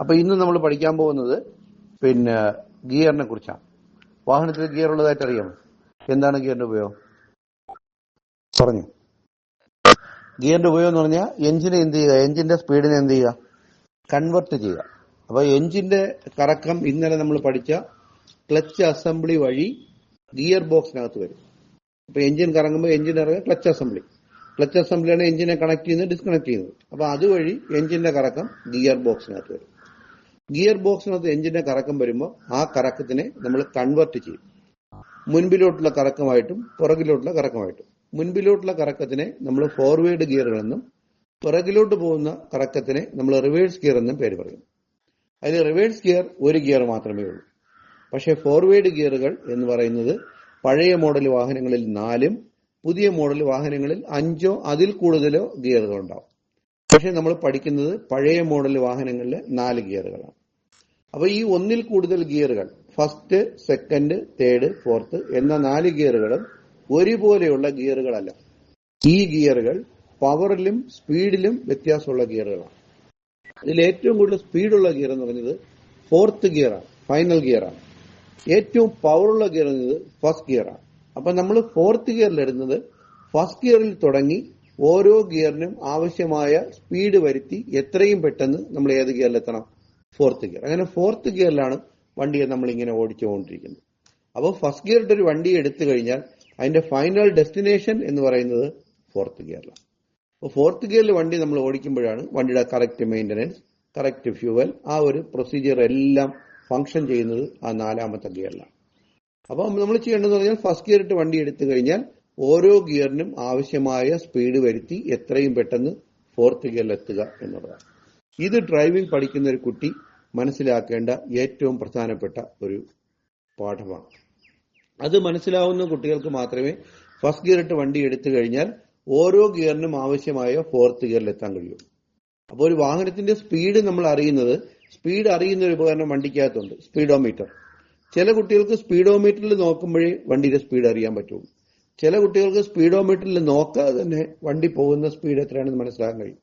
അപ്പൊ ഇന്ന് നമ്മൾ പഠിക്കാൻ പോകുന്നത് പിന്നെ ഗിയറിനെ കുറിച്ചാണ്. വാഹനത്തിൽ ഗിയർ ഉള്ളതായിട്ട് അറിയാമോ? എന്താണ് ഗിയറിന്റെ ഉപയോഗം? പറഞ്ഞു. ഗിയറിന്റെ ഉപയോഗം എന്ന് പറഞ്ഞാൽ എഞ്ചിനെ എന്ത് ചെയ്യുക? എഞ്ചിന്റെ സ്പീഡിനെ എന്ത് ചെയ്യുക? കൺവെർട്ട് ചെയ്യുക. അപ്പൊ എഞ്ചിന്റെ കറക്കം ഇന്നലെ നമ്മൾ പഠിച്ച ക്ലച്ച് അസംബ്ലി വഴി ഗിയർ ബോക്സിനകത്ത് വരും. അപ്പൊ എഞ്ചിൻ കറങ്ങുമ്പോൾ എഞ്ചിൻ ഇറങ്ങുക ക്ലച്ച് അസംബ്ലി. ക്ലച്ച് അസംബ്ലിയാണ് എഞ്ചിനെ കണക്ട് ചെയ്യുന്നത് ഡിസ്കണക്ട് ചെയ്യുന്നത്. അപ്പൊ അതുവഴി എഞ്ചിന്റെ കറക്കം ഗിയർ ബോക്സിനകത്ത് വരും. ഗിയർ ബോക്സിനകത്ത് എഞ്ചിന്റെ കറക്കം വരുമ്പോൾ ആ കറക്കത്തിനെ നമ്മൾ കൺവേർട്ട് ചെയ്യും. മുൻപിലോട്ടുള്ള കറക്കമായിട്ടും പുറകിലോട്ടുള്ള കറക്കമായിട്ടും. മുൻപിലോട്ടുള്ള കറക്കത്തിനെ നമ്മൾ ഫോർവേഡ് ഗിയറുകളെന്നും പുറകിലോട്ട് പോകുന്ന കറക്കത്തിനെ നമ്മൾ റിവേഴ്സ് ഗിയർ എന്നും പേര് പറയും. അതിൽ റിവേഴ്സ് ഗിയർ ഒരു ഗിയർ മാത്രമേ ഉള്ളൂ. പക്ഷേ ഫോർവേഡ് ഗിയറുകൾ എന്ന് പറയുന്നത് പഴയ മോഡൽ വാഹനങ്ങളിൽ നാലും പുതിയ മോഡൽ വാഹനങ്ങളിൽ അഞ്ചോ അതിൽ കൂടുതലോ ഗിയറുകൾ ഉണ്ടാവും. പക്ഷെ നമ്മൾ പഠിക്കുന്നത് പഴയ മോഡൽ വാഹനങ്ങളിലെ നാല് ഗിയറുകളാണ് അപ്പൊ ഈ ഒന്നിൽ കൂടുതൽ ഗിയറുകൾ ഫസ്റ്റ് സെക്കൻഡ് തേർഡ് ഫോർത്ത് എന്ന നാല് ഗിയറുകളും ഒരുപോലെയുള്ള ഗിയറുകളല്ല. ഈ ഗിയറുകൾ പവറിലും സ്പീഡിലും വ്യത്യാസമുള്ള ഗിയറുകളാണ്. ഇതിൽ ഏറ്റവും കൂടുതൽ സ്പീഡുള്ള ഗിയർ എന്ന് പറഞ്ഞത് ഫോർത്ത് ഗിയറാണ് ഫൈനൽ ഗിയറാണ് ഏറ്റവും പവറുള്ള ഗിയർ എന്നത് ഫസ്റ്റ് ഗിയറാണ് അപ്പൊ നമ്മൾ ഫോർത്ത് ഗിയറിൽ ഇടുന്നത് ഫസ്റ്റ് ഗിയറിൽ തുടങ്ങി ഓരോ ഗിയറിനും ആവശ്യമായ സ്പീഡ് വരുത്തി എത്രയും പെട്ടെന്ന് നമ്മൾ ഏത് ഗിയറിലെത്തണം ഫോർത്ത് ഗിയർ അങ്ങനെ ഫോർത്ത് ഗിയറിലാണ് വണ്ടിയെ നമ്മൾ ഇങ്ങനെ ഓടിച്ചുകൊണ്ടിരിക്കുന്നത്. അപ്പോൾ ഫസ്റ്റ് ഗിയറിന്റെ ഒരു വണ്ടി എടുത്തു കഴിഞ്ഞാൽ അതിന്റെ ഫൈനൽ ഡെസ്റ്റിനേഷൻ എന്ന് പറയുന്നത് ഫോർത്ത് ഗിയറിലാണ് അപ്പോൾ ഫോർത്ത് ഗിയറിൽ വണ്ടി നമ്മൾ ഓടിക്കുമ്പോഴാണ് വണ്ടിയുടെ കറക്റ്റ് മെയിന്റനൻസ് കറക്റ്റ് ഫ്യൂവൽ ആ ഒരു പ്രൊസീജിയർ എല്ലാം ഫംഗ്ഷൻ ചെയ്യുന്നത് ആ നാലാമത്തെ ഗിയറിലാണ് അപ്പോൾ നമ്മൾ ചെയ്യേണ്ടതെന്ന് പറഞ്ഞാൽ ഫസ്റ്റ് ഗിയർ ഇട്ട് വണ്ടി എടുത്തു കഴിഞ്ഞാൽ ഓരോ ഗിയറിനും ആവശ്യമായ സ്പീഡ് വരുത്തി എത്രയും പെട്ടെന്ന് ഫോർത്ത് ഗിയറിൽ എത്തുക എന്നുള്ളതാണ്. ഇത് ഡ്രൈവിംഗ് പഠിക്കുന്ന ഒരു കുട്ടി മനസ്സിലാക്കേണ്ട ഏറ്റവും പ്രധാനപ്പെട്ട ഒരു പാഠമാണ്. അത് മനസ്സിലാവുന്ന കുട്ടികൾക്ക് മാത്രമേ ഫസ്റ്റ് ഗിയർ ഇട്ട് വണ്ടി എടുത്തു കഴിഞ്ഞാൽ ഓരോ ഗിയറിനും ആവശ്യമായ ഫോർത്ത് ഗിയറിൽ എത്താൻ കഴിയൂ. അപ്പോൾ ഒരു വാഹനത്തിന്റെ സ്പീഡ് നമ്മൾ അറിയുന്നത് സ്പീഡ് അറിയുന്ന ഒരു ഉപകരണം വണ്ടിക്കകത്തുണ്ട് സ്പീഡോമീറ്റർ ചില കുട്ടികൾക്ക് സ്പീഡോമീറ്ററിൽ നോക്കുമ്പോഴേ വണ്ടിയുടെ സ്പീഡ് അറിയാൻ പറ്റുള്ളൂ ചില കുട്ടികൾക്ക് സ്പീഡോമീറ്ററിൽ നോക്കാതെ തന്നെ വണ്ടി പോകുന്ന സ്പീഡ് എത്രയാണെന്ന് മനസ്സിലാക്കാൻ കഴിയും.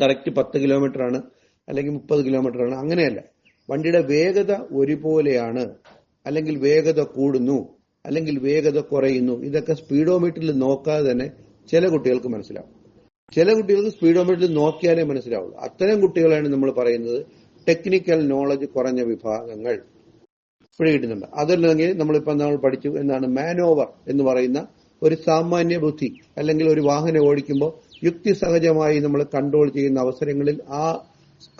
കറക്റ്റ് പത്ത് കിലോമീറ്റർ ആണ് അല്ലെങ്കിൽ മുപ്പത് കിലോമീറ്റർ ആണ് അങ്ങനെയല്ല. വണ്ടിയുടെ വേഗത ഒരുപോലെയാണ് അല്ലെങ്കിൽ വേഗത കൂടുന്നു അല്ലെങ്കിൽ വേഗത കുറയുന്നു. ഇതൊക്കെ സ്പീഡോമീറ്ററിൽ നോക്കാതെ തന്നെ ചില കുട്ടികൾക്ക് മനസ്സിലാവും. ചില കുട്ടികൾക്ക് സ്പീഡോമീറ്ററിൽ നോക്കിയാലേ മനസ്സിലാവുള്ളൂ. അത്തരം കുട്ടികളാണ് നമ്മൾ പറയുന്നത് ടെക്നിക്കൽ നോളജ് കുറഞ്ഞ വിഭാഗങ്ങൾ. ഇവിടെ കിട്ടുന്നുണ്ട്. അതല്ലെങ്കിൽ നമ്മളിപ്പോൾ നമ്മൾ പഠിച്ചു എന്താണ് മാനോവർ എന്ന് പറയുന്ന ഒരു സാമാന്യ ബുദ്ധി അല്ലെങ്കിൽ ഒരു വാഹനം ഓടിക്കുമ്പോൾ യുക്തിസഹജമായി നമ്മൾ കൺട്രോൾ ചെയ്യുന്ന അവസരങ്ങളിൽ ആ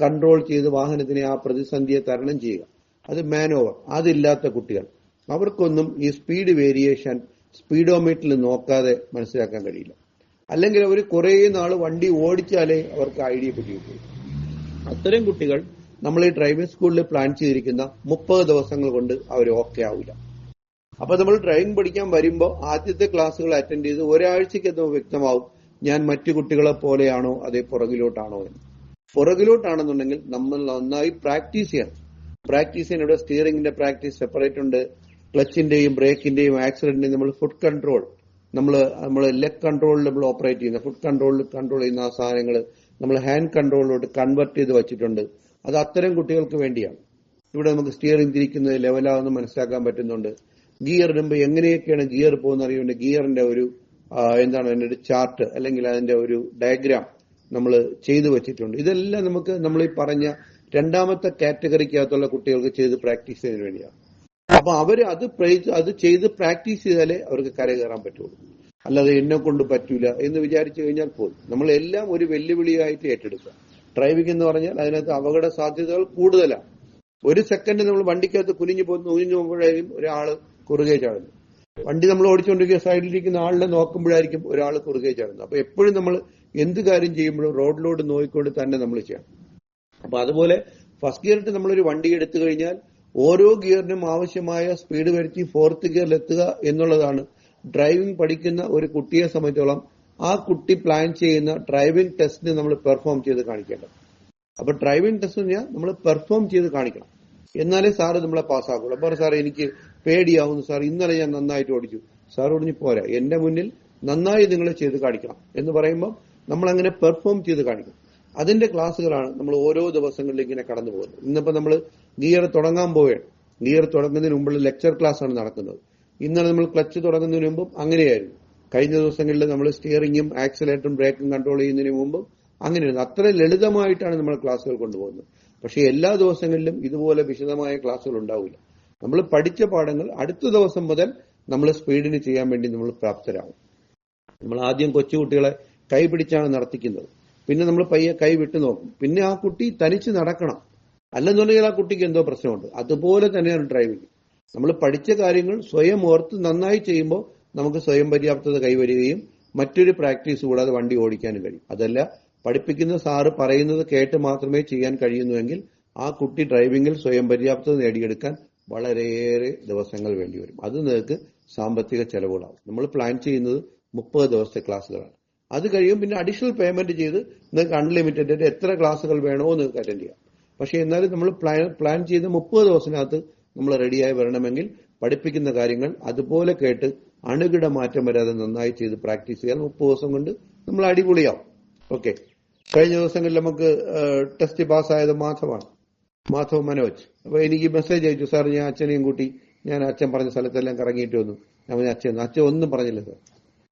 കൺട്രോൾ ചെയ്ത് വാഹനത്തിനെ ആ പ്രതിസന്ധിയെ തരണം ചെയ്യുക. അത് മാനോവർ അതില്ലാത്ത കുട്ടികൾ. അവർക്കൊന്നും ഈ സ്പീഡ് വേരിയേഷൻ സ്പീഡോമീറ്ററിൽ നോക്കാതെ മനസ്സിലാക്കാൻ കഴിയില്ല. അല്ലെങ്കിൽ അവർ കുറേ നാൾ വണ്ടി ഓടിച്ചാലേ അവർക്ക് ഐഡിയ കിട്ടിയിട്ടു അത്തരം കുട്ടികൾ നമ്മൾ ഈ ഡ്രൈവിംഗ് സ്കൂളിൽ പ്ലാൻ ചെയ്തിരിക്കുന്ന മുപ്പത് ദിവസങ്ങൾ കൊണ്ട് അവർ ഓക്കെ ആവില്ല അപ്പൊ നമ്മൾ ഡ്രൈവിംഗ് പഠിക്കാൻ വരുമ്പോൾ ആദ്യത്തെ ക്ലാസ്സുകൾ അറ്റൻഡ് ചെയ്ത് ഒരാഴ്ചയ്ക്ക് വ്യക്തമാവും ഞാൻ മറ്റു കുട്ടികളെ പോലെയാണോ അതേ പുറകിലോട്ടാണോ എന്ന്. പുറകിലോട്ടാണെന്നുണ്ടെങ്കിൽ നമ്മൾ നന്നായി പ്രാക്ടീസ് ചെയ്യണം. പ്രാക്ടീസ് ചെയ്യാൻ ഇവിടെ സ്റ്റിയറിംഗിന്റെ പ്രാക്ടീസ് സെപ്പറേറ്റ് ഉണ്ട്. ക്ലച്ചിന്റെയും ബ്രേക്കിന്റെയും ആക്സിഡന്റിന്റെയും നമ്മൾ ഫുഡ് കൺട്രോൾ നമ്മൾ നമ്മൾ ലെഗ് കൺട്രോളിൽ നമ്മൾ ഓപ്പറേറ്റ് ചെയ്യുന്ന ഫുഡ് കൺട്രോളിൽ കൺട്രോൾ ചെയ്യുന്ന ആ സാധനങ്ങൾ നമ്മൾ ഹാൻഡ് കൺട്രോളിലോട്ട് കൺവെർട്ട് ചെയ്ത് വെച്ചിട്ടുണ്ട്. അത് അത്തരം കുട്ടികൾക്ക് വേണ്ടിയാണ്. ഇവിടെ നമുക്ക് സ്റ്റിയറിംഗ് തിരിക്കുന്നത് ലെവലാണെന്ന് മനസ്സിലാക്കാൻ പറ്റുന്നുണ്ട്. ഗിയർ ഇടുമ്പോൾ എങ്ങനെയൊക്കെയാണ് ഗിയർ പോകുന്ന അറിയുന്നത് ഗിയറിന്റെ ഒരു എന്താണ് അതിന്റെ ഒരു ചാർട്ട് അല്ലെങ്കിൽ അതിന്റെ ഒരു ഡയഗ്രാം നമ്മൾ ചെയ്തു വെച്ചിട്ടുണ്ട്. ഇതെല്ലാം നമുക്ക് നമ്മൾ ഈ പറഞ്ഞ രണ്ടാമത്തെ കാറ്റഗറിക്കകത്തുള്ള കുട്ടികൾക്ക് ചെയ്ത് പ്രാക്ടീസ് ചെയ്യുന്നതിന് വേണ്ടിയാണ്. അപ്പൊ അവർ അത് അത് ചെയ്ത് പ്രാക്ടീസ് ചെയ്താലേ അവർക്ക് കര കയറാൻ പറ്റുള്ളൂ. അല്ലാതെ എന്നെ കൊണ്ട് പറ്റൂല എന്ന് വിചാരിച്ചു കഴിഞ്ഞാൽ പോലും. നമ്മളെല്ലാം ഒരു വെല്ലുവിളിയായിട്ട് ഏറ്റെടുക്കുക. ഡ്രൈവിംഗ് എന്ന് പറഞ്ഞാൽ അതിനകത്ത് അപകട സാധ്യതകൾ കൂടുതലാണ്. ഒരു സെക്കൻഡ് നമ്മൾ വണ്ടിക്കകത്ത് കുനിഞ്ഞു പോകുന്ന കുനിഞ്ഞു പോകുമ്പോഴേക്കും ഒരാൾ കുറുകെ ചാടുന്നു. വണ്ടി നമ്മൾ ഓടിച്ചുകൊണ്ടിരിക്കുന്ന സൈഡിലിരിക്കുന്ന ആളിനെ നോക്കുമ്പോഴായിരിക്കും ഒരാൾ കുറുകെ ചാടുന്നത്. അപ്പൊ എപ്പോഴും നമ്മൾ എന്ത് കാര്യം ചെയ്യുമ്പോഴും റോഡിലോട്ട് നോക്കിക്കൊണ്ട് തന്നെ നമ്മൾ ചെയ്യണം അപ്പൊ അതുപോലെ ഫസ്റ്റ് ഗിയറിട്ട് നമ്മളൊരു വണ്ടി എടുത്തു കഴിഞ്ഞാൽ ഓരോ ഗിയറിനും ആവശ്യമായ സ്പീഡ് വരുത്തി ഫോർത്ത് ഗിയറിൽ എത്തുക എന്നുള്ളതാണ് ഡ്രൈവിംഗ് പഠിക്കുന്ന ഒരു കുട്ടിയെ സംബന്ധിച്ചോളം ആ കുട്ടി പ്ലാൻ ചെയ്യുന്ന ഡ്രൈവിംഗ് ടെസ്റ്റിന് നമ്മൾ പെർഫോം ചെയ്ത് കാണിക്കേണ്ടത്. അപ്പൊ ഡ്രൈവിംഗ് ടെസ്റ്റ് നമ്മൾ പെർഫോം ചെയ്ത് കാണിക്കണം. എന്നാലേ സാറ് നമ്മളെ പാസ്സാക്കുള്ളൂ അപ്പൊ സാർ എനിക്ക് പേടിയാവുന്നു സാർ. ഇന്നലെ ഞാൻ നന്നായിട്ട് ഓടിച്ചു. സാർ ഓടിഞ്ഞു പോരാ. എന്റെ മുന്നിൽ നന്നായി നിങ്ങൾ ചെയ്ത് കാണിക്കണം എന്ന് പറയുമ്പോൾ നമ്മൾ അങ്ങനെ പെർഫോം ചെയ്ത് കാണിക്കും. അതിന്റെ ക്ലാസ്സുകളാണ് നമ്മൾ ഓരോ ദിവസങ്ങളിലും ഇങ്ങനെ കടന്നു പോകുന്നത്. ഇന്നിപ്പോ നമ്മൾ ഗിയർ തുടങ്ങാൻ പോവുകയാണ്. ഗിയർ തുടങ്ങുന്നതിന് മുമ്പുള്ള ലെക്ചർ ക്ലാസ് ആണ് നടക്കുന്നത്. ഇന്നലെ നമ്മൾ ക്ലച്ച് തുടങ്ങുന്നതിന് മുമ്പും അങ്ങനെയായിരുന്നു. കഴിഞ്ഞ ദിവസങ്ങളിൽ നമ്മൾ സ്റ്റിയറിംഗും ആക്സിലേറ്ററും ബ്രേക്കും കൺട്രോൾ ചെയ്യുന്നതിന് മുമ്പും അങ്ങനെയായിരുന്നു. അത്ര ലളിതമായിട്ടാണ് നമ്മൾ ക്ലാസ്സുകൾ കൊണ്ടുപോകുന്നത്. പക്ഷേ എല്ലാ ദിവസങ്ങളിലും ഇതുപോലെ വിശദമായ ക്ലാസ്സുകൾ ഉണ്ടാവില്ല. നമ്മൾ പഠിച്ച പാഠങ്ങൾ അടുത്ത ദിവസം മുതൽ നമ്മൾ സ്പീഡിന് ചെയ്യാൻ വേണ്ടി നമ്മൾ പ്രാപ്തരാകും. നമ്മൾ ആദ്യം കൊച്ചുകുട്ടികളെ കൈ പിടിച്ചാണ് നടത്തിക്കുന്നത്. പിന്നെ നമ്മൾ പയ്യെ കൈ വിട്ടു നോക്കും. പിന്നെ ആ കുട്ടി തനിച്ച് നടക്കണം. അല്ലെന്നുണ്ടെങ്കിൽ ആ കുട്ടിക്ക് എന്തോ പ്രശ്നമുണ്ട്. അതുപോലെ തന്നെയാണ് ഡ്രൈവിംഗ് നമ്മൾ പഠിച്ച കാര്യങ്ങൾ സ്വയം ഓർത്ത് നന്നായി ചെയ്യുമ്പോൾ നമുക്ക് സ്വയം പര്യാപ്തത കൈവരികയും മറ്റൊരു പ്രാക്ടീസ് കൂടാതെ വണ്ടി ഓടിക്കാനും കഴിയും. അതല്ല പഠിപ്പിക്കുന്ന സാറ് പറയുന്നത് കേട്ട് മാത്രമേ ചെയ്യാൻ കഴിയുന്നുവെങ്കിൽ ആ കുട്ടി ഡ്രൈവിംഗിൽ സ്വയം പര്യാപ്തത നേടിയെടുക്കാൻ വളരെയേറെ ദിവസങ്ങൾ വേണ്ടി വരും. അത് നിങ്ങൾക്ക് സാമ്പത്തിക ചെലവുകളാവും. നമ്മൾ പ്ലാൻ ചെയ്യുന്നത് മുപ്പത് ദിവസത്തെ ക്ലാസ്സുകളാണ്. അത് കഴിയും പിന്നെ അഡീഷണൽ പേയ്മെന്റ് ചെയ്ത് നിങ്ങൾക്ക് അൺലിമിറ്റഡ് എത്ര ക്ലാസ്സുകൾ വേണോ നിങ്ങൾക്ക് അറ്റൻഡ് ചെയ്യാം. പക്ഷെ എന്നാലും നമ്മൾ പ്ലാൻ പ്ലാൻ ചെയ്ത് മുപ്പത് ദിവസത്തിനകത്ത് നമ്മൾ റെഡിയായി വരണമെങ്കിൽ പഠിപ്പിക്കുന്ന കാര്യങ്ങൾ അതുപോലെ കേട്ട് അണുകിട മാറ്റം വരാതെ നന്നായി ചെയ്ത് പ്രാക്ടീസ് ചെയ്യാൻ മുപ്പത് ദിവസം കൊണ്ട് നമ്മൾ അടിപൊളിയാവും. ഓക്കെ കഴിഞ്ഞ ദിവസങ്ങളിൽ നമുക്ക് ടെസ്റ്റ് പാസ്സായത് മാധവാണ് മാധവ് മനോജ് അപ്പൊ എനിക്ക് മെസ്സേജ് അയച്ചു സാർ ഞാൻ അച്ഛനെയും കൂട്ടി ഞാൻ അച്ഛൻ പറഞ്ഞ സ്ഥലത്തെല്ലാം കറങ്ങിയിട്ട് വന്നു. ഞാൻ അച്ഛൻ അച്ഛൻ ഒന്നും പറഞ്ഞില്ല സാർ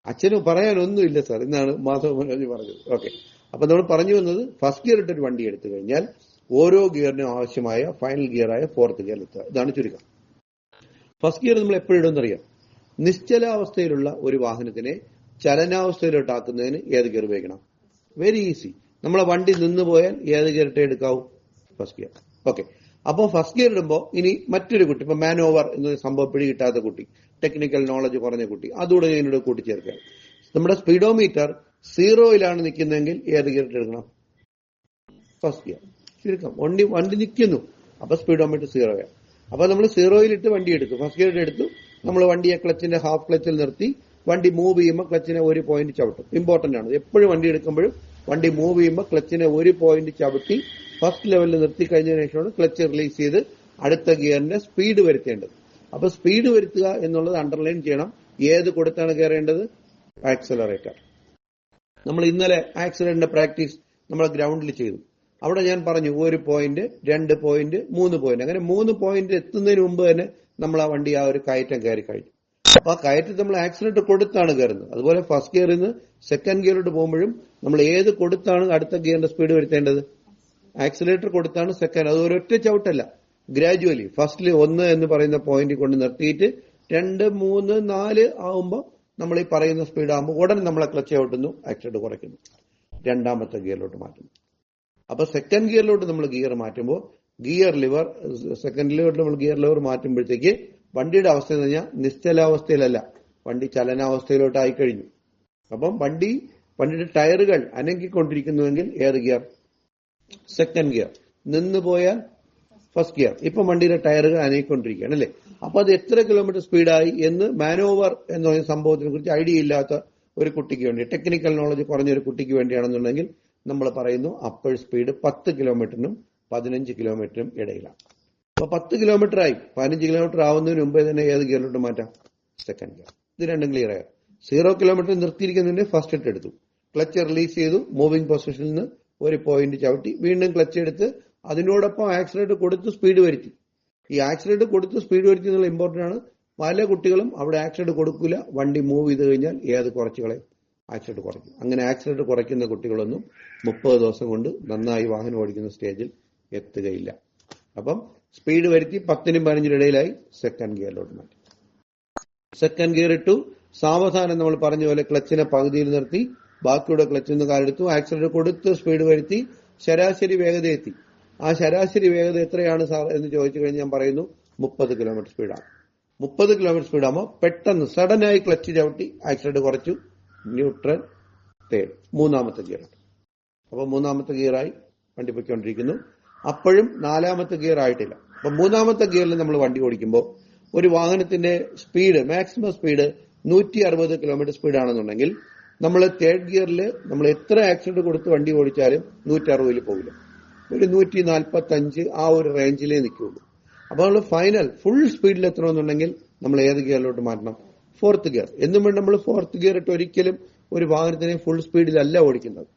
അച്ഛന് പറയാനൊന്നുമില്ല സാർ എന്നാണ് മാധവ് മനോജ് പറഞ്ഞത്. ഓക്കെ അപ്പൊ നമ്മൾ പറഞ്ഞു വന്നത് ഫസ്റ്റ് ഗിയർ ഇട്ടൊരു വണ്ടി എടുത്തു കഴിഞ്ഞാൽ ഓരോ ഗിയറിനും ആവശ്യമായ ഫൈനൽ ഗിയറായ ഫോർത്ത് ഗിയർ എത്തുക ഇതാണ് ചുരുക്കം. ഫസ്റ്റ് ഗിയർ നമ്മൾ എപ്പോഴും ഇടുമെന്നറിയാം. നിശ്ചലാവസ്ഥയിലുള്ള ഒരു വാഹനത്തിനെ ചലനാവസ്ഥയിലോട്ടാക്കുന്നതിന് ഏത് ഗിയർ ഉപയോഗിക്കണം? വെരി ഈസി നമ്മളെ വണ്ടി നിന്ന് പോയാൽ ഏത് ഗിയർ ഇട്ടേ എടുക്കാവൂ? ഫസ്റ്റ് ഗിയർ ഓക്കെ അപ്പോൾ ഫസ്റ്റ് ഗിയർ ഇടുമ്പോൾ ഇനി മറ്റൊരു കുട്ടി ഇപ്പൊ മാൻ ഓവർ എന്ന സംഭവം പിടി കിട്ടാത്ത കുട്ടി ടെക്നിക്കൽ നോളജ് കുറഞ്ഞ കുട്ടി അതുകൂടെ ഇതിനോട് കൂട്ടിച്ചേർക്കുക നമ്മുടെ സ്പീഡോമീറ്റർ സീറോയിലാണ് നിൽക്കുന്നതെങ്കിൽ ഏത് ഗിയർ എടുക്കണം? ഫസ്റ്റ് ഗിയർ ചുരുക്കം. വണ്ടി വണ്ടി നിൽക്കുന്നു. അപ്പൊ സ്പീഡോമീറ്റർ സീറോയാണ് അപ്പൊ നമ്മൾ സീറോയിലിട്ട് വണ്ടി എടുത്തു. ഫസ്റ്റ് ഗിയർ എടുത്തു. നമ്മൾ വണ്ടിയെ ക്ലച്ചിന്റെ ഹാഫ് ക്ലച്ചിൽ നിർത്തി. വണ്ടി മൂവ് ചെയ്യുമ്പോൾ ക്ലച്ചിനെ ഒരു പോയിന്റ് ചവിട്ടും. ഇമ്പോർട്ടന്റ് ആണ്. എപ്പോഴും വണ്ടി എടുക്കുമ്പോഴും വണ്ടി മൂവ് ചെയ്യുമ്പോൾ ക്ലച്ചിനെ ഒരു പോയിന്റ് ചവിട്ടി ഫസ്റ്റ് ലെവലിൽ നിർത്തി കഴിഞ്ഞതിന് ശേഷമാണ് ക്ലച്ച് റിലീസ് ചെയ്ത് അടുത്ത ഗിയറിന്റെ സ്പീഡ് വരുത്തേണ്ടത്. അപ്പൊ സ്പീഡ് വരുത്തുക എന്നുള്ളത് അണ്ടർലൈൻ ചെയ്യണം. ഏത് കൊടുത്താണ് കയറേണ്ടത്? ആക്സലറേറ്റർ നമ്മൾ ഇന്നലെ ആക്സിഡന്റിന്റെ പ്രാക്ടീസ് നമ്മൾ ഗ്രൗണ്ടിൽ ചെയ്തു. അവിടെ ഞാൻ പറഞ്ഞു ഒരു പോയിന്റ് രണ്ട് പോയിന്റ് മൂന്ന് പോയിന്റ് അങ്ങനെ മൂന്ന് പോയിന്റ് എത്തുന്നതിന് മുമ്പ് തന്നെ നമ്മൾ ആ വണ്ടി ആ ഒരു കയറ്റം കയറി കഴിഞ്ഞു. അപ്പൊ ആ കയറ്റം നമ്മൾ ആക്സിഡന്റ് കൊടുത്താണ് കയറുന്നത്. അതുപോലെ ഫസ്റ്റ് ഗിയറിൽ നിന്ന് സെക്കൻഡ് ഗിയറിലോട്ട് പോകുമ്പോഴും നമ്മൾ ഏത് കൊടുത്താണ് അടുത്ത ഗിയറിന്റെ സ്പീഡ് വരുത്തേണ്ടത്? ആക്സിലേറ്റർ കൊടുത്താണ് സെക്കൻഡ് അത് ഒരൊറ്റ ചവിട്ടല്ല. ഗ്രാജുവലി ഫസ്റ്റിൽ ഒന്ന് എന്ന് പറയുന്ന പോയിന്റ് കൊണ്ട് നിർത്തിയിട്ട് രണ്ട് മൂന്ന് നാല് ആവുമ്പോൾ നമ്മൾ ഈ പറയുന്ന സ്പീഡ് ആകുമ്പോൾ ഉടനെ നമ്മളെ ക്ലച്ച് ചവിട്ടുന്നു ആക്സിലേറ്റർ കുറയ്ക്കുന്നു. രണ്ടാമത്തെ ഗിയറിലോട്ട് മാറ്റുന്നു. അപ്പൊ സെക്കൻഡ് ഗിയറിലോട്ട് നമ്മൾ ഗിയർ മാറ്റുമ്പോൾ ഗിയർ ലിവർ സെക്കൻഡ് ലിവറിൽ നമ്മൾ ഗിയർ ലിവർ മാറ്റുമ്പോഴത്തേക്ക് വണ്ടിയുടെ അവസ്ഥ എന്ന് പറഞ്ഞാൽ നിശ്ചലാവസ്ഥയിലല്ല. വണ്ടി ചലനാവസ്ഥയിലോട്ടായി കഴിഞ്ഞു. അപ്പം വണ്ടി വണ്ടിയുടെ ടയറുകൾ അനങ്ങിക്കൊണ്ടിരിക്കുന്നുവെങ്കിൽ എയർ ഗിയർ സെക്കൻഡ് ഗിയർ നിന്ന് പോയാൽ ഫസ്റ്റ് ഗിയർ ഇപ്പൊ വണ്ടിയുടെ ടയറുകൾ അനങ്ങിക്കൊണ്ടിരിക്കുകയാണ് അല്ലെ? അപ്പൊ അത് എത്ര കിലോമീറ്റർ സ്പീഡായി എന്ന് മാനോവർ എന്ന് പറയുന്ന സംഭവത്തിനെ കുറിച്ച് ഐഡിയ ഇല്ലാത്ത ഒരു കുട്ടിക്ക് വേണ്ടി ടെക്നിക്കൽ നോളജ് കുറഞ്ഞ ഒരു കുട്ടിക്ക് വേണ്ടിയാണെന്നുണ്ടെങ്കിൽ നമ്മൾ പറയുന്നു അപ്പർ സ്പീഡ് പത്ത് കിലോമീറ്ററിനും പതിനഞ്ച് കിലോമീറ്ററിനും ഇടയിലാണ്. അപ്പൊ പത്ത് കിലോമീറ്റർ ആയി. പതിനഞ്ച് കിലോമീറ്റർ ആവുന്നതിന് മുമ്പേ തന്നെ ഏത് ഗിയറിലോട്ട് മാറ്റാം? സെക്കൻഡ് ഗിയർ ഇത് രണ്ടും ക്ലിയർ ആയോ? സീറോ കിലോമീറ്റർ നിർത്തിയിരിക്കുന്നതിന്റെ ഫസ്റ്റ് ഇട്ട് എടുത്തു. ക്ലച്ച് റിലീസ് ചെയ്തു. മൂവിംഗ് പൊസിഷനിൽ നിന്ന് ഒരു പോയിന്റ് ചവിട്ടി വീണ്ടും ക്ലച്ച് എടുത്ത് അതിനോടൊപ്പം ആക്സിഡന്റ് കൊടുത്ത് സ്പീഡ് വരുത്തി. ഈ ആക്സിഡന്റ് കൊടുത്ത് സ്പീഡ് വരുത്തി എന്നുള്ള ഇമ്പോർട്ടന്റ് ആണ്. പല കുട്ടികളും അവിടെ ആക്സിഡന്റ് കൊടുക്കില്ല. വണ്ടി മൂവ് ചെയ്ത് കഴിഞ്ഞാൽ ഏത് കുറച്ചുകളെ ആക്സിഡന്റ് കുറയ്ക്കും. അങ്ങനെ ആക്സിഡന്റ് കുറയ്ക്കുന്ന കുട്ടികളൊന്നും മുപ്പത് ദിവസം കൊണ്ട് നന്നായി വാഹനം ഓടിക്കുന്ന സ്റ്റേജിൽ എത്തുകയില്ല. അപ്പം സ്പീഡ് വരുത്തി പത്തിനും പതിനഞ്ചിനും ഇടയിലായി സെക്കൻഡ് ഗിയറിലോട്ട് മാറ്റി. സെക്കൻഡ് ഗിയർ ഇട്ടു. സാവധാനം നമ്മൾ പറഞ്ഞ പോലെ ക്ലച്ചിനെ പകുതിയിൽ നിർത്തി. ബാക്കിയുടെ ക്ലച്ചിൽ നിന്ന് കാലെടുത്തു. ആക്സിലേറ്റർ കൊടുത്ത് സ്പീഡ് വരുത്തി. ശരാശരി വേഗത എത്തി. ആ ശരാശരി വേഗത എത്രയാണ് സാർ എന്ന് ചോദിച്ചു കഴിഞ്ഞാൽ ഞാൻ പറയുന്നു മുപ്പത് കിലോമീറ്റർ സ്പീഡാണ് മുപ്പത് കിലോമീറ്റർ സ്പീഡാകുമ്പോൾ പെട്ടെന്ന് സഡനായി ക്ലച്ച് ചവിട്ടി ആക്സിഡന്റ് കുറച്ചു ന്യൂട്രൽ തേർഡ് മൂന്നാമത്തെ ഗിയർ അപ്പൊ മൂന്നാമത്തെ ഗിയറായി വണ്ടി പൊയ്ക്കൊണ്ടിരിക്കുന്നു. അപ്പോഴും നാലാമത്തെ ഗിയർ ആയിട്ടില്ല. അപ്പൊ മൂന്നാമത്തെ ഗിയറിൽ നമ്മൾ വണ്ടി ഓടിക്കുമ്പോൾ ഒരു വാഹനത്തിന്റെ സ്പീഡ് മാക്സിമം സ്പീഡ് നൂറ്റി അറുപത് കിലോമീറ്റർ സ്പീഡ് ആണെന്നുണ്ടെങ്കിൽ നമ്മൾ തേർഡ് ഗിയറിൽ നമ്മൾ എത്ര ആക്സിഡന്റ് കൊടുത്ത് വണ്ടി ഓടിച്ചാലും നൂറ്റി അറുപതിൽ പോകില്ല ഒരു നൂറ്റി നാൽപ്പത്തി അഞ്ച് ആ ഒരു റേഞ്ചിലേ നിൽക്കുള്ളൂ. അപ്പോൾ നമ്മൾ ഫൈനൽ ഫുൾ സ്പീഡിൽ എത്തണമെന്നുണ്ടെങ്കിൽ നമ്മൾ ഏത് ഗിയറിലോട്ട് മാറ്റണം? ഫോർത്ത് ഗിയർ എന്നും വേണ്ട നമ്മൾ ഫോർത്ത് ഗിയർ ഇട്ട് ഒരിക്കലും ഒരു വാഹനത്തിനെ ഫുൾ സ്പീഡിലല്ല ഓടിക്കുന്നത്.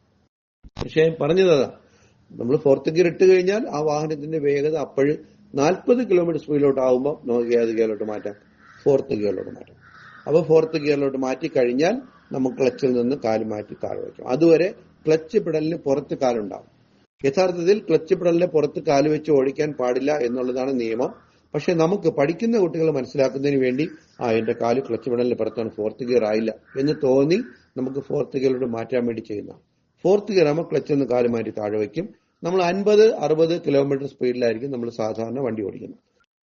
പക്ഷേ പറഞ്ഞതാ നമ്മൾ ഫോർത്ത് ഗിയർ ഇട്ട് കഴിഞ്ഞാൽ ആ വാഹനത്തിന്റെ വേഗത അപ്പോഴും നാൽപ്പത് കിലോമീറ്റർ സ്പീഡിലോട്ട് ആകുമ്പോൾ നമുക്ക് ഏത് ഗിയറിലോട്ട് മാറ്റാം? ഫോർത്ത് ഗിയറിലോട്ട് മാറ്റാം. അപ്പോൾ ഫോർത്ത് ഗിയറിലോട്ട് മാറ്റി കഴിഞ്ഞാൽ നമുക്ക് ക്ലച്ചിൽ നിന്ന് കാൽ മാറ്റി കാൽ വയ്ക്കും. അതുവരെ ക്ലച്ച് പിടലിന് പുറത്ത് കാലുണ്ടാവും യഥാർത്ഥത്തിൽ ക്ലച്ച് പിടലിന് പുറത്ത് കാൽ വെച്ച് ഓടിക്കാൻ പാടില്ല എന്നുള്ളതാണ് നിയമം. പക്ഷെ നമുക്ക് പഠിക്കുന്ന കുട്ടികൾ മനസ്സിലാക്കുന്നതിന് വേണ്ടി ആ എന്റെ കാൽ ക്ലച്ച് പിടലിന് പുറത്താണ് ഫോർത്ത് ഗിയർ ആയില്ല എന്ന് തോന്നി നമുക്ക് ഫോർത്ത് ഗിയറിലോട്ട് മാറ്റാൻ വേണ്ടി ചെയ്യുന്ന ഫോർത്ത് ഗിയർ ആകുമ്പോൾ ക്ലച്ച് നിന്ന് കാൽ മാറ്റി താഴെ വയ്ക്കും. നമ്മൾ അൻപത് അറുപത് കിലോമീറ്റർ സ്പീഡിലായിരിക്കും നമ്മൾ സാധാരണ വണ്ടി ഓടിക്കുന്നത്.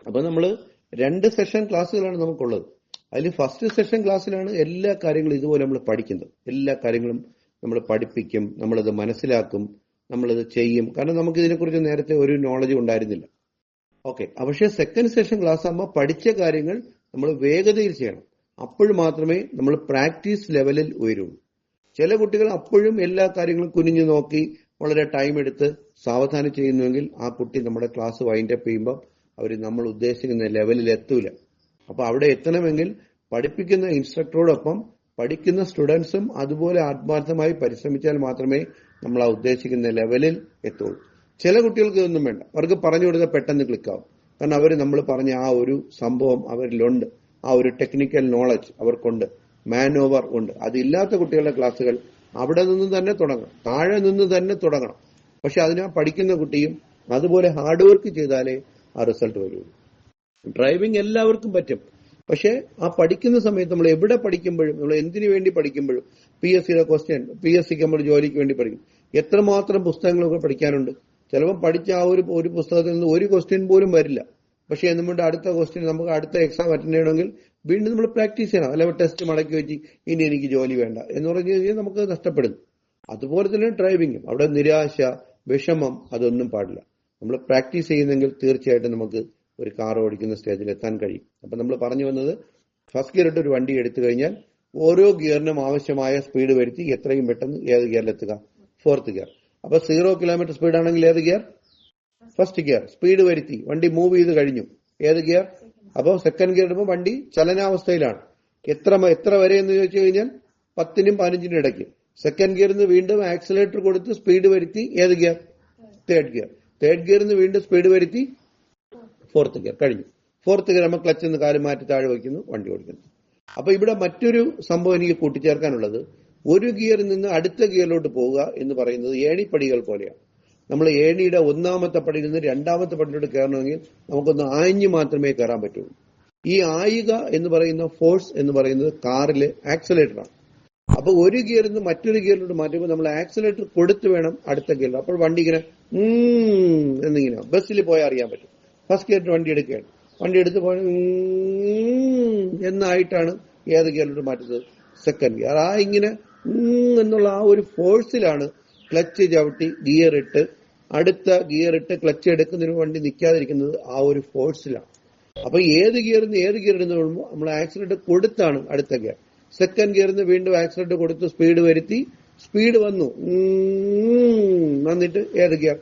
അപ്പൊ നമ്മൾ രണ്ട് സെഷൻ ക്ലാസ്സുകളാണ് നമുക്കുള്ളത്. അതിൽ ഫസ്റ്റ് സെഷൻ ക്ലാസ്സിലാണ് എല്ലാ കാര്യങ്ങളും ഇതുപോലെ നമ്മൾ പഠിക്കുന്നത്. എല്ലാ കാര്യങ്ങളും നമ്മൾ പഠിപ്പിക്കും നമ്മളത് മനസ്സിലാക്കും നമ്മളത് ചെയ്യും. കാരണം നമുക്ക് ഇതിനെക്കുറിച്ച് നേരത്തെ ഒരു നോളജ് ഉണ്ടായിരുന്നില്ല. ഓക്കെ പക്ഷേ സെക്കൻഡ് സെഷൻ ക്ലാസ് ആകുമ്പോൾ പഠിച്ച കാര്യങ്ങൾ നമ്മൾ വേഗതയിൽ ചെയ്യണം. അപ്പോൾ മാത്രമേ നമ്മൾ പ്രാക്ടീസ് ലെവലിൽ ഉയരുള്ളൂ ചില കുട്ടികൾ അപ്പോഴും എല്ലാ കാര്യങ്ങളും കുനിഞ്ഞു നോക്കി വളരെ ടൈം എടുത്ത് സാവധാനം ചെയ്യുന്നുവെങ്കിൽ ആ കുട്ടി നമ്മുടെ ക്ലാസ് വൈൻഡ് അപ്പ് ചെയ്യുമ്പോൾ അവർ നമ്മൾ ഉദ്ദേശിക്കുന്ന ലെവലിൽ എത്തൂല. അപ്പൊ അവിടെ എത്തണമെങ്കിൽ പഠിപ്പിക്കുന്ന ഇൻസ്ട്രക്ടറോടൊപ്പം പഠിക്കുന്ന സ്റ്റുഡൻസും അതുപോലെ ആത്മാർത്ഥമായി പരിശ്രമിച്ചാൽ മാത്രമേ നമ്മൾ ആ ഉദ്ദേശിക്കുന്ന ലെവലിൽ എത്തുള്ളൂ. ചില കുട്ടികൾക്ക് ഇതൊന്നും വേണ്ട. അവർക്ക് പറഞ്ഞു കൊടുത്താൽ പെട്ടെന്ന് ക്ലിക്കാവും. കാരണം അവർ നമ്മൾ പറഞ്ഞ ആ ഒരു സംഭവം അവരിലുണ്ട്. ആ ഒരു ടെക്നിക്കൽ നോളജ് അവർക്കുണ്ട്. മാൻ ഓവർ ഉണ്ട് അതില്ലാത്ത കുട്ടികളുടെ ക്ലാസ്സുകൾ അവിടെ നിന്ന് തന്നെ തുടങ്ങണം. താഴെ നിന്ന് തന്നെ തുടങ്ങണം. പക്ഷെ അതിനാ പഠിക്കുന്ന കുട്ടിയും അതുപോലെ ഹാർഡ് വർക്ക് ചെയ്താലേ ആ റിസൾട്ട് വരുള്ളൂ. ഡ്രൈവിംഗ് എല്ലാവർക്കും പറ്റും. പക്ഷെ ആ പഠിക്കുന്ന സമയത്ത് നമ്മൾ എവിടെ പഠിക്കുമ്പോഴും നമ്മൾ എന്തിനു വേണ്ടി പഠിക്കുമ്പോഴും പി എസ് സിയുടെ ക്വസ്റ്റ്യൻ പി എസ് സിക്ക് നമ്മൾ ജോലിക്ക് വേണ്ടി പഠിക്കും. എത്രമാത്രം പുസ്തകങ്ങളൊക്കെ പഠിക്കാനുണ്ട്? ചിലപ്പോൾ പഠിച്ച ആ ഒരു ഒരു പുസ്തകത്തിൽ നിന്ന് ഒരു ക്വസ്റ്റ്യൻ പോലും വരില്ല. പക്ഷെ നമ്മുടെ അടുത്ത ക്വസ്റ്റ്യൻ നമുക്ക് അടുത്ത എക്സാം അറ്റൻഡ് ചെയ്യണമെങ്കിൽ വീണ്ടും നമ്മൾ പ്രാക്ടീസ് ചെയ്യണം. അല്ലെങ്കിൽ ടെസ്റ്റ് മടക്കി വെച്ച് ഇനി എനിക്ക് ജോലി വേണ്ട എന്ന് പറഞ്ഞു കഴിഞ്ഞാൽ നമുക്ക് നഷ്ടപ്പെടുന്നു അതുപോലെ തന്നെ ഡ്രൈവിംഗും അവിടെ നിരാശ വിഷമം അതൊന്നും പാടില്ല. നമ്മൾ പ്രാക്ടീസ് ചെയ്യുന്നെങ്കിൽ തീർച്ചയായിട്ടും നമുക്ക് ഒരു കാർ ഓടിക്കുന്ന സ്റ്റേജിൽ എത്താൻ കഴിയും. അപ്പൊ നമ്മൾ പറഞ്ഞു വന്നത് ഫസ്റ്റ് ഗിയർ ഇട്ട് ഒരു വണ്ടി എടുത്തു കഴിഞ്ഞാൽ ഓരോ ഗിയറിനും ആവശ്യമായ സ്പീഡ് വരുത്തി എത്രയും പെട്ടെന്ന് ഏത് ഗിയറിലെത്തുക ഫോർത്ത് ഗിയർ അപ്പൊ സീറോ കിലോമീറ്റർ സ്പീഡ് ആണെങ്കിൽ ഏത് ഗിയർ ഫസ്റ്റ് ഗിയർ സ്പീഡ് വരുത്തി. വണ്ടി മൂവ് ചെയ്ത് കഴിഞ്ഞു. ഏത് ഗിയർ അപ്പോൾ സെക്കൻഡ് ഗിയർ ഇടുമ്പോൾ വണ്ടി ചലനാവസ്ഥയിലാണ്. എത്ര എത്ര വരെ എന്ന് ചോദിച്ചു കഴിഞ്ഞാൽ പത്തിനും പതിനഞ്ചിനും ഇടയ്ക്ക്. സെക്കൻഡ് ഗിയറിൽ നിന്ന് വീണ്ടും ആക്സിലേറ്റർ കൊടുത്ത് സ്പീഡ് വരുത്തി ഏത് ഗിയർ തേർഡ് ഗിയർ തേർഡ് ഗിയറിൽ നിന്ന് വീണ്ടും സ്പീഡ് വരുത്തി ഫോർത്ത് ഗിയർ കഴിഞ്ഞു. ഫോർത്ത് ഗിയർ നമ്മൾ ക്ലച്ച് നിന്ന് കാൽ മാറ്റി താഴെ വയ്ക്കുന്നു വണ്ടി ഓടിക്കുന്നു. അപ്പൊ ഇവിടെ മറ്റൊരു സംഭവം എനിക്ക് കൂട്ടിച്ചേർക്കാനുള്ളത്. ഒരു ഗിയറിൽ നിന്ന് അടുത്ത ഗിയറിലോട്ട് പോവുക എന്ന് പറയുന്നത് ഏണിപ്പടികൾ പോലെയാണ്. നമ്മൾ ഏണിയുടെ ഒന്നാമത്തെ പടിയിൽ നിന്ന് രണ്ടാമത്തെ പടിയിലോട്ട് കയറണമെങ്കിൽ നമുക്കൊന്ന് ആഞ്ഞു മാത്രമേ കയറാൻ പറ്റുള്ളൂ ഈ ആയിക എന്ന് പറയുന്ന ഫോഴ്സ് എന്ന് പറയുന്നത് കാറിലെ ആക്സലേറ്ററാണ് അപ്പൊ ഒരു ഗിയറിൽ നിന്ന് മറ്റൊരു ഗിയറിലോട്ട് മാറ്റുമ്പോൾ നമ്മൾ ആക്സലേറ്റർ കൊടുത്തു വേണം അടുത്ത ഗിയറിൽ അപ്പോൾ വണ്ടി ഇങ്ങനെ എന്നിങ്ങനെ. ബസ്സിൽ പോയാൽ അറിയാൻ പറ്റും. ഫസ്റ്റ് ഗിയറിന്റെ വണ്ടി എടുക്കുകയാണ്. വണ്ടി എടുത്ത് പോയ എന്നായിട്ടാണ് ഏത് ഗിയറിലോട്ട് മാറ്റുന്നത്? സെക്കൻഡ് ഗിയർ ആ ഇങ്ങനെ എന്നുള്ള ആ ഒരു ഫോഴ്സിലാണ് ക്ലച്ച് ചവിട്ടി ഗിയർ ഇട്ട് അടുത്ത ഗിയർ ഇട്ട് ക്ലച്ച് എടുക്കുന്നതിന് വണ്ടി നിൽക്കാതിരിക്കുന്നത് ആ ഒരു ഫോഴ്സിലാണ് അപ്പൊ ഏത് ഗിയറിൽ നിന്ന് ഏത് ഗിയർ ഇടുന്ന നമ്മൾ ആക്സിഡന്റ് കൊടുത്താണ് അടുത്ത ഗിയർ. സെക്കൻഡ് ഗിയറിൽ നിന്ന് വീണ്ടും ആക്സിഡന്റ് കൊടുത്ത് സ്പീഡ് വരുത്തി സ്പീഡ് വന്നു. വന്നിട്ട് ഏത് ഗിയർ?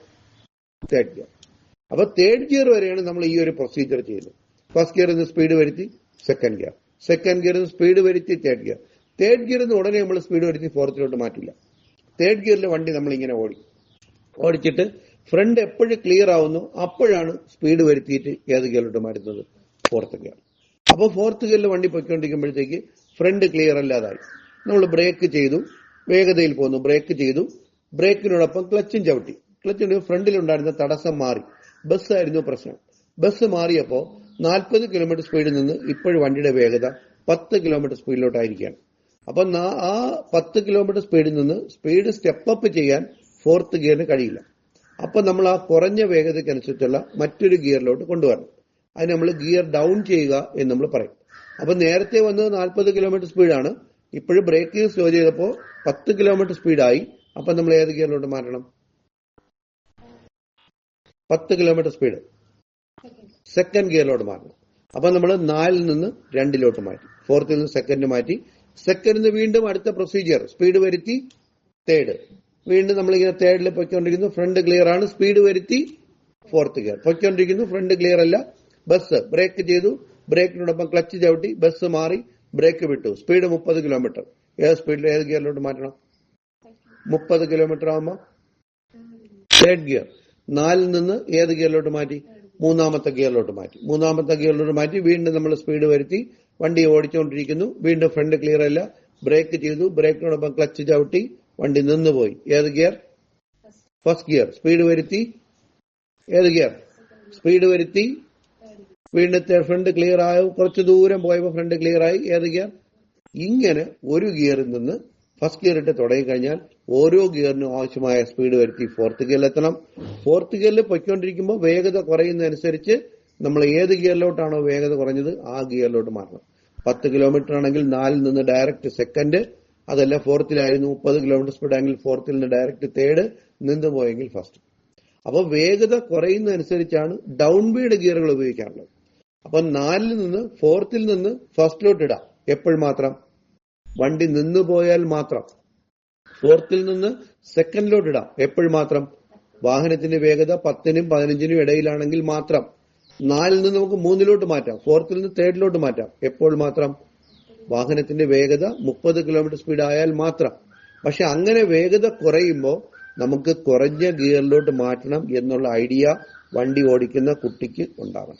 Third gear. അപ്പൊ തേർഡ് ഗിയർ വരെയാണ് നമ്മൾ ഈ ഒരു പ്രൊസീജിയർ ചെയ്യുന്നത്. ഫസ്റ്റ് ഗിയറിൽ നിന്ന് സ്പീഡ് വരുത്തി സെക്കൻഡ് ഗിയർ സെക്കൻഡ് ഗിയറിൽ നിന്ന് സ്പീഡ് വരുത്തി തേർഡ് ഗിയർ തേർഡ് ഗിയറിൽ നിന്ന് ഉടനെ നമ്മൾ സ്പീഡ് വരുത്തി ഫോർത്തിലോട്ട് മാറ്റില്ല. തേർഡ് ഗിയറിൽ വണ്ടി നമ്മൾ ഇങ്ങനെ ഓടി. ഓടിച്ചിട്ട് ഫ്രണ്ട് എപ്പോഴും ക്ലിയർ ആവുന്നു. അപ്പോഴാണ് സ്പീഡ് വരുത്തിയിട്ട് ഏത് ഗിയറിലോട്ട് മാറ്റുന്നത്? ഫോർത്ത് ഗിയർ അപ്പോൾ ഫോർത്ത് ഗിയറിൽ വണ്ടി പൊയ്ക്കൊണ്ടിരിക്കുമ്പോഴത്തേക്ക് ഫ്രണ്ട് ക്ലിയർ അല്ലാതായി. നമ്മൾ ബ്രേക്ക് ചെയ്തു. വേഗതയിൽ പോന്നു. ബ്രേക്ക് ചെയ്തു. ബ്രേക്കിനോടൊപ്പം ക്ലച്ചും ചവിട്ടി. ഫ്രണ്ടിൽ ഫ്രണ്ടിലുണ്ടായിരുന്ന തടസ്സം മാറി. ബസ് ആയിരുന്നു പ്രശ്നം. ബസ് മാറിയപ്പോൾ നാൽപ്പത് കിലോമീറ്റർ സ്പീഡിൽ നിന്ന് ഇപ്പോഴും വണ്ടിയുടെ വേഗത പത്ത് കിലോമീറ്റർ സ്പീഡിലോട്ടായിരിക്കുകയാണ് അപ്പൊ ആ പത്ത് കിലോമീറ്റർ സ്പീഡിൽ നിന്ന് സ്പീഡ് സ്റ്റെപ്പ് അപ്പ് ചെയ്യാൻ ഫോർത്ത് ഗിയറിന് കഴിയില്ല. അപ്പൊ നമ്മൾ ആ കുറഞ്ഞ വേഗതയ്ക്കനുസരിച്ചുള്ള മറ്റൊരു ഗിയറിലോട്ട് കൊണ്ടുവരണം. അത് നമ്മൾ ഗിയർ ഡൗൺ ചെയ്യുക എന്ന് നമ്മൾ പറയും. അപ്പൊ നേരത്തെ വന്നത് നാൽപ്പത് കിലോമീറ്റർ സ്പീഡാണ് ഇപ്പോഴും ബ്രേക്ക് സ്ലോ ചെയ്തപ്പോൾ പത്ത് കിലോമീറ്റർ സ്പീഡായി അപ്പൊ നമ്മൾ ഏത് ഗിയറിലോട്ട് മാറ്റണം? പത്ത് കിലോമീറ്റർ സ്പീഡ്. സെക്കൻഡ് ഗിയറിലോട്ട് മാറ്റണം. അപ്പൊ നമ്മൾ നാലിൽ നിന്ന് രണ്ടിലോട്ട് മാറ്റി. ഫോർത്തിൽ നിന്ന് സെക്കൻഡ് മാറ്റി. സെക്കൻഡിന് വീണ്ടും അടുത്ത പ്രൊസീജിയർ സ്പീഡ് വരുത്തി തേർഡ് വീണ്ടും നമ്മളിങ്ങനെ തേർഡിൽ പൊയ്ക്കൊണ്ടിരിക്കുന്നു ഫ്രണ്ട് ക്ലിയർ ആണ്. സ്പീഡ് വരുത്തി ഫോർത്ത് ഗിയർ പൊയ്ക്കൊണ്ടിരിക്കുന്നു ഫ്രണ്ട് ക്ലിയർ അല്ല. ബസ് ബ്രേക്ക് ചെയ്തു. ബ്രേക്കിനോടൊപ്പം ക്ലച്ച് ചവിട്ടി ബസ് മാറി ബ്രേക്ക് വിട്ടു. സ്പീഡ് മുപ്പത് കിലോമീറ്റർ. ഏത് സ്പീഡിൽ ഏത് ഗിയറിലോട്ട് മാറ്റണം? മുപ്പത് കിലോമീറ്റർ ആകുമ്പോൾ തേർഡ് ഗിയർ നാലിൽ നിന്ന് ഏത് ഗിയറിലോട്ട് മാറ്റി? മൂന്നാമത്തെ ഗിയറിലോട്ട് മാറ്റി. മൂന്നാമത്തെ ഗിയറിലോട്ട് മാറ്റി. വീണ്ടും നമ്മൾ സ്പീഡ് വരുത്തി. വണ്ടി ഓടിച്ചുകൊണ്ടിരിക്കുന്നു. വീണ്ടും ഫ്രണ്ട് ക്ലിയർ അല്ല. ബ്രേക്ക് ചെയ്തു. ബ്രേക്കിനോടൊപ്പം ക്ലച്ച് ചവിട്ടി. വണ്ടി നിന്നുപോയി. ഏത് ഗിയർ? ഫസ്റ്റ് ഗിയർ സ്പീഡ് വരുത്തി. ഏത് ഗിയർ? സ്പീഡ് വരുത്തി. വീണ്ടും ഫ്രണ്ട് ക്ലിയർ ആയി. കുറച്ച് ദൂരം പോയപ്പോൾ ഫ്രണ്ട് ക്ലിയർ ആയി. ഏത് ഗിയർ? ഇങ്ങനെ ഒരു ഗിയറിൽ നിന്ന് ഫസ്റ്റ് ഗിയർ ഇട്ട് തുടങ്ങി കഴിഞ്ഞാൽ ഓരോ ഗിയറിനും ആവശ്യമായ സ്പീഡ് വരുത്തി ഫോർത്ത് ഗിയറിൽ എത്തണം ഫോർത്ത് ഗിയറിൽ പൊയ്ക്കൊണ്ടിരിക്കുമ്പോൾ വേഗത കുറയുന്നതനുസരിച്ച് നമ്മൾ ഏത് ഗിയറിലോട്ടാണോ വേഗത കുറഞ്ഞത് ആ ഗിയറിലോട്ട് മാറണം. പത്ത് കിലോമീറ്റർ ആണെങ്കിൽ നാലിൽ നിന്ന് ഡയറക്റ്റ് സെക്കൻഡ് അതല്ല ഫോർത്തിലായിരുന്നു. മുപ്പത് കിലോമീറ്റർ സ്പീഡ് ആണെങ്കിൽ ഫോർത്തിൽ നിന്ന് ഡയറക്റ്റ് തേർഡ് നിന്ന് പോയെങ്കിൽ ഫസ്റ്റ് അപ്പോൾ വേഗത കുറയുന്നതനുസരിച്ചാണ് ഡൗൺ ബീഡ് ഗിയറുകൾ ഉപയോഗിക്കാറുള്ളത്. അപ്പൊ നാലിൽ നിന്ന് ഫോർത്തിൽ നിന്ന് ഫസ്റ്റിലോട്ട് ഇടാം. എപ്പോൾ മാത്രം? വണ്ടി നിന്നു പോയാൽ മാത്രം. ഫോർത്തിൽ നിന്ന് സെക്കൻഡിലോട്ട് ഇടാം എപ്പോഴും മാത്രം. വാഹനത്തിന്റെ വേഗത പത്തിനും പതിനഞ്ചിനും ഇടയിലാണെങ്കിൽ മാത്രം. നാലിൽ നിന്ന് നമുക്ക് മൂന്നിലോട്ട് മാറ്റാം. ഫോർത്തിൽ നിന്ന് തേർഡിലോട്ട് മാറ്റാം. എപ്പോൾ മാത്രം? വാഹനത്തിന്റെ വേഗത മുപ്പത് കിലോമീറ്റർ സ്പീഡ് ആയാൽ മാത്രം. പക്ഷെ അങ്ങനെ വേഗത കുറയുമ്പോൾ നമുക്ക് കുറഞ്ഞ ഗിയറിലോട്ട് മാറ്റണം എന്നുള്ള ഐഡിയ വണ്ടി ഓടിക്കുന്ന കുട്ടിക്ക് ഉണ്ടാകണം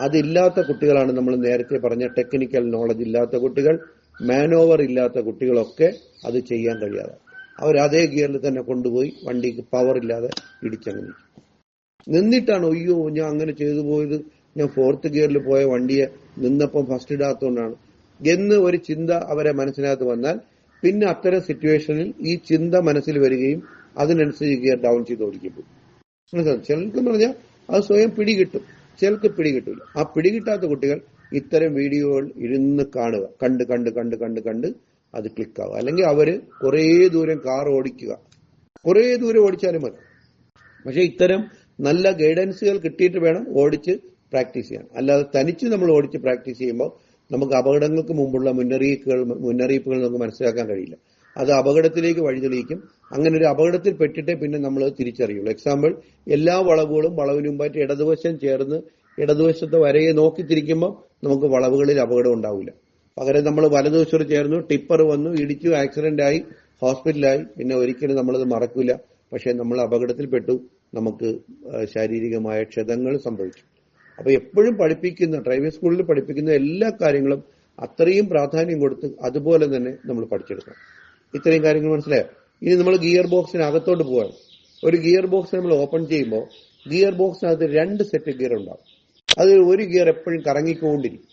അതില്ലാത്ത കുട്ടികളാണ് നമ്മൾ നേരത്തെ പറഞ്ഞ ടെക്നിക്കൽ നോളജ് ഇല്ലാത്ത കുട്ടികൾ മാനോവർ ഇല്ലാത്ത കുട്ടികളൊക്കെ അത് ചെയ്യാൻ കഴിയാതെ. അവർ അതേ ഗിയറിൽ തന്നെ കൊണ്ടുപോയി വണ്ടിക്ക് പവർ ഇല്ലാതെ ഇടിച്ചങ്ങ് നിന്നിട്ടാണ് ഒയ്യോ ഞാൻ അങ്ങനെ ചെയ്തു പോയത്. ഞാൻ ഫോർത്ത് ഗിയറിൽ പോയ വണ്ടിയെ നിന്നപ്പം ഫസ്റ്റ് ഇടാത്തോണ്ടാണ്. എന്ന് ഒരു ചിന്ത അവരെ മനസ്സിനകത്ത് വന്നാൽ പിന്നെ അത്തരം സിറ്റുവേഷനിൽ ഈ ചിന്ത മനസ്സിൽ വരികയും അതിനനുസരിച്ച് ഗിയർ ഡൗൺ ചെയ്ത് ഓടിക്കും ചിലർക്ക് പറഞ്ഞാൽ അത് സ്വയം പിടികിട്ടും. ചിലർക്ക് പിടികിട്ടില്ല ആ പിടികിട്ടാത്ത കുട്ടികൾ ഇത്തരം വീഡിയോകൾ ഇരുന്ന് കാണുക. കണ്ട് കണ്ട് കണ്ട് കണ്ട് കണ്ട് അത് ക്ലിക്കാവുക അല്ലെങ്കിൽ അവർ കുറേ ദൂരം കാർ ഓടിക്കുക. കുറേ ദൂരം ഓടിച്ചാലും മതി. പക്ഷെ ഇത്തരം നല്ല ഗൈഡൻസുകൾ കിട്ടിയിട്ട് വേണം ഓടിച്ച് പ്രാക്ടീസ് ചെയ്യാൻ. അല്ലാതെ തനിച്ച് നമ്മൾ ഓടിച്ച് പ്രാക്ടീസ് ചെയ്യുമ്പോൾ നമുക്ക് അപകടങ്ങൾക്ക് മുമ്പുള്ള മുന്നറിയിപ്പുകൾ മുന്നറിയിപ്പുകൾ നമുക്ക് മനസ്സിലാക്കാൻ കഴിയില്ല. അത് അപകടത്തിലേക്ക് വഴിതെളിയിക്കും. അങ്ങനെ ഒരു അപകടത്തിൽ പെട്ടിട്ടേ പിന്നെ നമ്മൾ തിരിച്ചറിയുള്ളൂ. എക്സാമ്പിൾ എല്ലാ വളവുകളും വളവിന് മുമ്പായിട്ട് ഇടതുവശം ചേർന്ന് ഇടതുവശത്തെ വരയെ നോക്കി തിരിക്കുമ്പോൾ നമുക്ക് വളവുകളിൽ അപകടം ഉണ്ടാവില്ല. പകരം നമ്മൾ വലതുവശത്ത് ചേർന്നു ടിപ്പർ വന്നു ഇടിച്ചു ആക്സിഡന്റ് ആയി ഹോസ്പിറ്റലായി പിന്നെ ഒരിക്കലും നമ്മളത് മറക്കില്ല പക്ഷെ നമ്മൾ അപകടത്തിൽപ്പെട്ടു. നമുക്ക് ശാരീരികമായ ക്ഷതങ്ങൾ സംഭവിച്ചു. അപ്പൊ എപ്പോഴും പഠിപ്പിക്കുന്ന ഡ്രൈവിംഗ് സ്കൂളിൽ പഠിപ്പിക്കുന്ന എല്ലാ കാര്യങ്ങളും അത്രയും പ്രാധാന്യം കൊടുത്ത് അതുപോലെ തന്നെ നമ്മൾ പഠിച്ചെടുക്കണം. ഇത്രയും കാര്യങ്ങൾ മനസ്സിലായോ? ഇനി നമ്മൾ ഗിയർ ബോക്സിന് അകത്തോട്ട് പോവാണ്. ഒരു ഗിയർ ബോക്സ് നമ്മൾ ഓപ്പൺ ചെയ്യുമ്പോൾ ഗിയർ ബോക്സിനകത്ത് രണ്ട് സെറ്റ് ഗിയർ ഉണ്ടാവും. അതിൽ ഒരു ഗിയർ എപ്പോഴും കറങ്ങിക്കൊണ്ടിരിക്കും.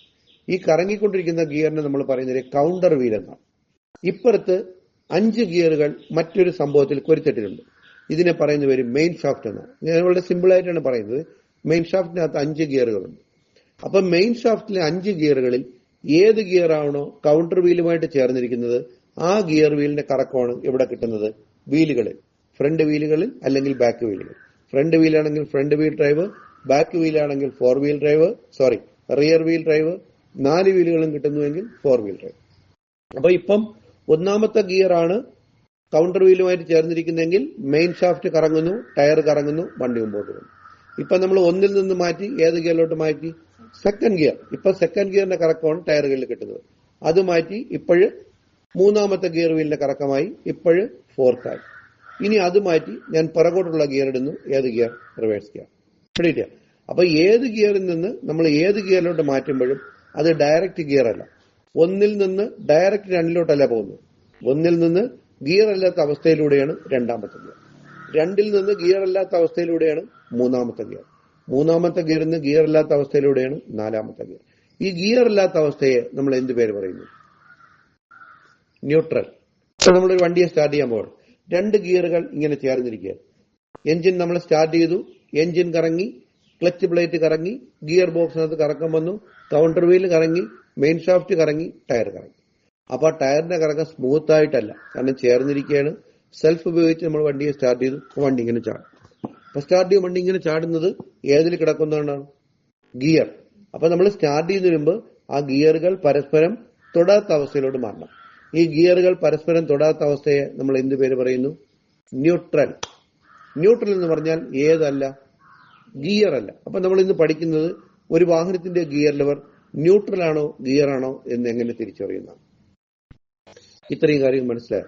ഈ കറങ്ങിക്കൊണ്ടിരിക്കുന്ന ഗിയറിനെ നമ്മൾ പറയുന്നത് കൗണ്ടർ വീൽ എന്നാണ്. ഇപ്പുറത്ത് അഞ്ച് ഗിയറുകൾ മറ്റൊരു സംഭവത്തിൽ കൊരുത്തിട്ടിട്ടുണ്ട് ഇതിനെ പറയുന്ന പേര് മെയിൻ ഷാഫ്റ്റ് എന്നാണ്. ഞാൻ വളരെ സിമ്പിൾ ആയിട്ടാണ് പറയുന്നത്. മെയിൻ ഷാഫ്റ്റിനകത്ത് അഞ്ച് ഗിയറുകളുണ്ട്. അപ്പൊ മെയിൻ ഷാഫ്റ്റിലെ അഞ്ച് ഗിയറുകളിൽ ഏത് ഗിയർ കൗണ്ടർ വീലുമായിട്ട് ചേർന്നിരിക്കുന്നത് ആ ഗിയർ വീലിന്റെ കറക്കമാണ് ഇവിടെ കിട്ടുന്നത് വീലുകളിൽ ഫ്രണ്ട് വീലുകളിൽ അല്ലെങ്കിൽ ബാക്ക് വീലുകൾ ഫ്രണ്ട് വീലാണെങ്കിൽ front wheel drive back വീലാണെങ്കിൽ four wheel drive sorry rear wheel drive നാല് വീലുകളും കിട്ടുന്നുവെങ്കിൽ ഫോർ വീൽ ഡ്രൈവ് അപ്പൊ ഇപ്പം ഒന്നാമത്തെ ഗിയർ ആണ് കൗണ്ടർ വീലുമായിട്ട് ചേർന്നിരിക്കുന്നെങ്കിൽ മെയിൻ ഷാഫ്റ്റ് കറങ്ങുന്നു ടയർ കറങ്ങുന്നു വണ്ടി മുമ്പോട്ട് പോകുന്നു ഇപ്പൊ നമ്മൾ ഒന്നിൽ നിന്ന് മാറ്റി ഏത് ഗിയറിലോട്ട് മാറ്റി? സെക്കൻഡ് ഗിയർ ഇപ്പൊ സെക്കൻഡ് ഗിയറിന്റെ കറക്കമാണ് ടയറുകളിൽ കിട്ടുന്നത്. അത് മാറ്റി ഇപ്പോഴ് മൂന്നാമത്തെ ഗിയർ വീലിന്റെ കറക്കമായി ഇപ്പോഴ് ഫോർത്തായി ഇനി അത് മാറ്റി ഞാൻ പുറകോട്ടുള്ള ഗിയർ ഇടുന്നു ഏത് ഗിയർ റിവേഴ്സ് ഗിയർ അപ്പൊ ഏത് ഗിയറിൽ നിന്ന് നമ്മൾ ഏത് ഗിയറിലോട്ട് മാറ്റുമ്പോഴും അത് ഡയറക്റ്റ് ഗിയർ അല്ല. ഒന്നിൽ നിന്ന് ഡയറക്റ്റ് രണ്ടിലോട്ടല്ല പോകുന്നത്. ഒന്നിൽ നിന്ന് ഗിയർ അല്ലാത്ത അവസ്ഥയിലൂടെയാണ് രണ്ടാമത്തെ ഗിയർ രണ്ടിൽ നിന്ന് ഗിയർ അല്ലാത്ത അവസ്ഥയിലൂടെയാണ് മൂന്നാമത്തെ ഗിയർ മൂന്നാമത്തെ ഗിയറിൽ നിന്ന് ഗിയർ അല്ലാത്ത അവസ്ഥയിലൂടെയാണ് നാലാമത്തെ ഗിയർ ഈ ഗിയർ അല്ലാത്ത അവസ്ഥയെ നമ്മൾ എന്ത് പേര് പറയുന്നു? ന്യൂട്രൽ നമ്മൾ ഒരു വണ്ടിയെ സ്റ്റാർട്ട് ചെയ്യാൻ പോകണം രണ്ട് ഗിയറുകൾ ഇങ്ങനെ ചേർന്നിരിക്കുക എഞ്ചിൻ നമ്മൾ സ്റ്റാർട്ട് ചെയ്തു. എഞ്ചിൻ കറങ്ങി. ക്ലച്ച് പ്ലേറ്റ് കറങ്ങി ഗിയർ ബോക്സിനകത്ത് കറക്കം വന്നു കൗണ്ടർ വീൽ കറങ്ങി മെയിൻ ഷാഫ്റ്റ് കറങ്ങി ടയർ കറങ്ങി. അപ്പൊ ആ ടയറിന്റെ കറക്കം സ്മൂത്ത് ആയിട്ടല്ല. കാരണം ചേർന്നിരിക്കുകയാണ്. സെൽഫ് ഉപയോഗിച്ച് നമ്മൾ വണ്ടിയെ സ്റ്റാർട്ട് ചെയ്തു. വണ്ടി ഇങ്ങനെ ചാടും. അപ്പൊ സ്റ്റാർട്ട് ചെയ്യും വണ്ടി ഇങ്ങനെ ചാടുന്നത് ഏതിൽ കിടക്കുന്നതാണ്? ഗിയർ. അപ്പൊ നമ്മൾ സ്റ്റാർട്ട് ചെയ്യുന്ന മുമ്പ് ആ ഗിയറുകൾ പരസ്പരം തൊടാത്ത അവസ്ഥയിലോട്ട് മാറണം. ഈ ഗിയറുകൾ പരസ്പരം തൊടാത്ത അവസ്ഥയെ നമ്മൾ എന്ത് പേര് പറയുന്നു? ന്യൂട്രൽ ന്യൂട്രൽ എന്ന് പറഞ്ഞാൽ ഏതല്ല? ഗിയർ അല്ല അപ്പൊ നമ്മൾ ഇന്ന് പഠിക്കുന്നത് ഒരു വാഹനത്തിന്റെ ഗിയർ ലെവർ ന്യൂട്രൽ ആണോ ഗിയർ ആണോ എന്ന് എങ്ങനെ തിരിച്ചറിയുന്നതാണ്. ഇത്രയും കാര്യം മനസ്സിലായോ?